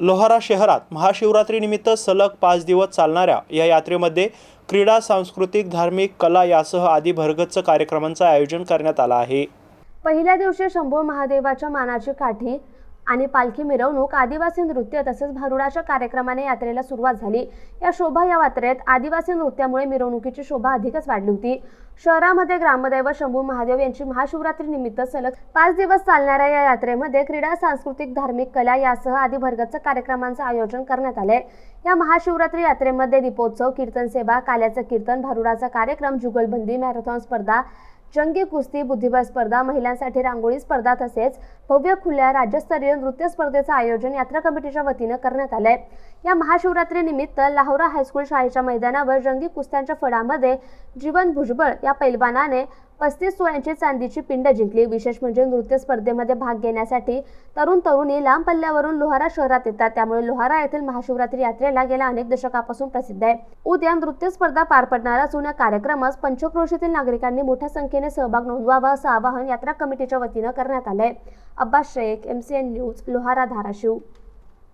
लोहारा शहरात महाशिवरात्रीनिमित्त सलग पाच दिवस चालणाऱ्या या यात्रेमध्ये क्रीडा सांस्कृतिक धार्मिक कला यासह आदी भरगच्च कार्यक्रमांचं आयोजन करण्यात आलं आहे. पहिल्या दिवशी शंभू महादेवाच्या मानाची काठी आणि पालखी मिरवणूक आदिवासी नृत्य तसेच भारुडाच्या कार्यक्रमाने यात्रेला सुरुवात झाली. या शोभा या यात्रेत आदिवासी नृत्यामुळे मिरवणुकीची शोभा अधिकच वाढली होती. शहरामध्ये ग्रामदैवत शंभू महादेव यांची महाशिवरात्री निमित्त सलग पाच दिवस चालणाऱ्या या यात्रेमध्ये क्रीडा सांस्कृतिक धार्मिक कला यासह आदी भरगच्च कार्यक्रमांचं आयोजन करण्यात आले या महाशिवरात्री यात्रेमध्ये दीपोत्सव कीर्तन सेवा काल्याचं कीर्तन भारुडाचा कार्यक्रम जुगलबंदी मॅरेथॉन स्पर्धा जंगी कुस्ती बुद्धिबळ स्पर्धा महिलांसाठी रांगोळी स्पर्धा तसेच भव्य खुल्या राज्यस्तरीय नृत्य स्पर्धेचं आयोजन यात्रा कमिटीच्या वतीनं करण्यात आलंय. या महाशिवरात्री निमित्त लाहोरा हायस्कूल शाळेच्या मैदानावर जंगी कुस्त्यांच्या फळामध्ये जीवन भुजबळ या पैलवानाने पस्तीस सोळ्यांची चांदीची पिंड जिंकली. विशेष म्हणजे नृत्य स्पर्धेमध्ये भाग घेण्यासाठी तरुण तरुणी लांब पल्ल्यावरून लोहारा शहरात येतात. त्यामुळे लोहारा येथील महाशिवरात्री यात्रेला गेल्या अनेक दशकापासून प्रसिद्ध आहे. उद्या नृत्य स्पर्धा पार पडणार असून या कार्यक्रमास पंचक्रोशीतील नागरिकांनी मोठ्या संख्येने सहभाग नोंदवावा असं आवाहन यात्रा कमिटीच्या वतीनं करण्यात आलंय. Abbas Shaikh M C N news Lohara Dharashiv.